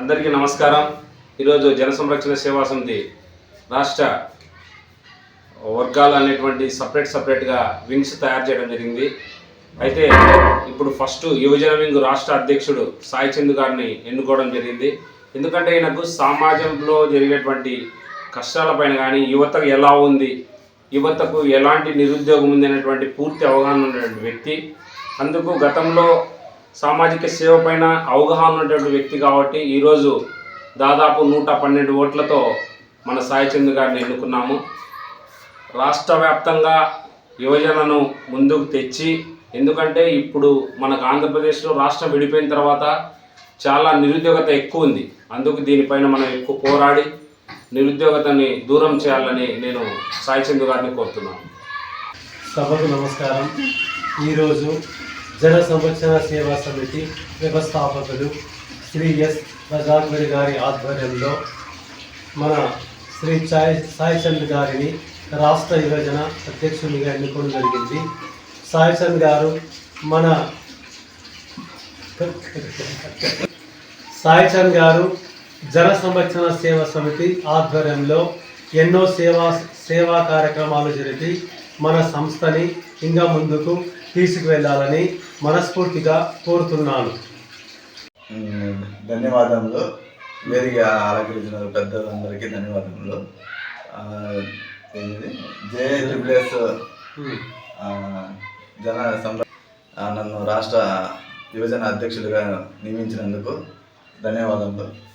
అందరికీ నమస్కారం. ఈరోజు జన సంరక్షణ సేవా సమితి రాష్ట్ర వర్గాలు అనేటువంటి సపరేట్ సపరేట్గా వింగ్స్ తయారు చేయడం జరిగింది. అయితే ఇప్పుడు ఫస్ట్ యువజన వింగ్ రాష్ట్ర అధ్యక్షుడు సాయి చంద్ గారిని ఎన్నుకోవడం జరిగింది. ఎందుకంటే ఈయనకు సమాజంలో జరిగేటువంటి కష్టాలపైన కానీ యువతకు ఎలా ఉంది యువతకు ఎలాంటి నిరుద్యోగం ఉంది అనేటువంటి పూర్తి అవగాహన ఉన్నటువంటి వ్యక్తి. అందుకు గతంలో సామాజిక సేవ పైన అవగాహన ఉన్నటువంటి వ్యక్తి కాబట్టి ఈరోజు దాదాపు నూట పన్నెండు ఓట్లతో మన సాయిచంద్ గారిని ఎన్నుకున్నాము. రాష్ట్ర వ్యాప్తంగా యువజనను ముందుకు తెచ్చి ఎందుకంటే ఇప్పుడు మనకు ఆంధ్రప్రదేశ్లో రాష్ట్రం విడిపోయిన తర్వాత చాలా నిరుద్యోగత ఎక్కువ ఉంది. అందుకు దీనిపైన మనం ఎక్కువ పోరాడి నిరుద్యోగతని దూరం చేయాలని నేను సాయిచంద్ గారిని కోరుతున్నాను. సభకు నమస్కారం. ఈరోజు జన సంరక్షణ సేవా సమితి వ్యవస్థాపకులు శ్రీ ఎస్ ప్రజాగ్వరి గారి ఆధ్వర్యంలో మన శ్రీ సాయి సాయిచంద్ గారిని రాష్ట్ర యువజన అధ్యక్షునిగా ఎన్నుకోవడం జరిగింది సాయిచంద్ గారు మన సాయిచంద్ గారు జన సంరక్షణ సేవా సమితి ఆధ్వర్యంలో ఎన్నో సేవా సేవా కార్యక్రమాలు జరిపి మన సంస్థని ఇంకా ముందుకు తీసుకువెళ్ళాలని మనస్ఫూర్తిగా కోరుతున్నాను. ధన్యవాదములు. వేదిక అలంకరించిన పెద్దలందరికీ ధన్యవాదములు? జే ట్రిపుల్ఎస్ జన సంర నన్ను రాష్ట్ర యువజన అధ్యక్షులుగా నియమించినందుకు ధన్యవాదములు.